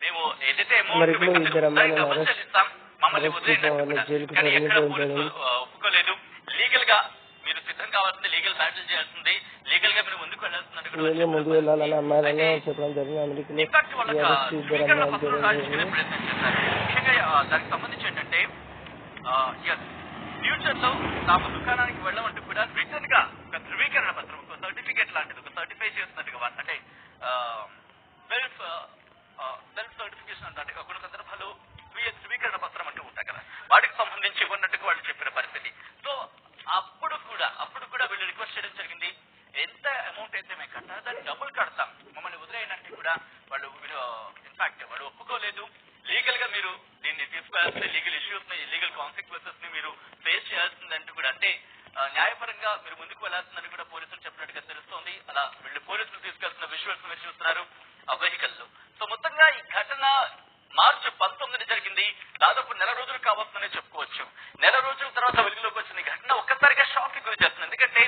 మేము ఇద్దరు అమ్మాయిలను. జైలుకి తరలించడం ఒప్పుకోలేదు. లీగల్గా మీరు సిద్ధం కావాల్సింది లీగల్ బ్యాటిల్ చేయాల్సింది. లీగల్గా మీరు ముందుకు వెళ్ళాల్సింది ముందు వెళ్ళాలని అమ్మాయిలను చెప్పడం జరిగింది. అమెరికాలో ఇద్దరు అమ్మాయిలు దానికి సంబంధించి ఏంటంటే ఫ్యూచర్లో తాము దుకాణానికి వెళ్ళమంటూ కూడా రిటర్న్గా ఒక ధృవీకరణ పత్రం ఒక సర్టిఫికేట్ లాంటిది ఒక సర్టిఫై చేస్తున్నట్టుగా అంటే అంటే కొన్ని సందర్భాలు స్వీయ ధృవీకరణ పత్రం అంటూ ఉంటాయి కదా. వాటికి సంబంధించి ఉన్నట్టుగా వాళ్ళు చెప్పిన పరిస్థితి. సో అప్పుడు కూడా అప్పుడు కూడా వీళ్ళు రిక్వెస్ట్ చేయడం జరిగింది. ఎంత అమౌంట్ అయితే మేము కట్టాలో దాన్ని డబ్బులు కడతాం. మమ్మల్ని వదిలేయనంటే కూడా వాళ్ళు ఇన్ఫాక్ట్ వాళ్ళు ఒప్పుకోలేదు. లీగల్గా మీరు దీన్ని తీసుకోవాల్సిన లీగల్ ఇష్యూస్ని లీగల్ కాన్సిక్వెన్సెస్ని మీరు ఫేస్ చేయాల్సిందంటూ కూడా అంటే న్యాయపరంగా మీరు ముందుకు వెళ్ళాల్సిందని కూడా పోలీసులు చెప్పినట్టుగా తెలుస్తోంది. అలా మార్చి పంతొమ్మిది జరిగింది. దాదాపు నెల రోజులు కావాల్సిందనే చెప్పుకోవచ్చు. నెల రోజుల తర్వాత వెలుగులోకి వచ్చిన ఘటన ఒక్కసారిగా షాక్ గురి చేస్తుంది. ఎందుకంటే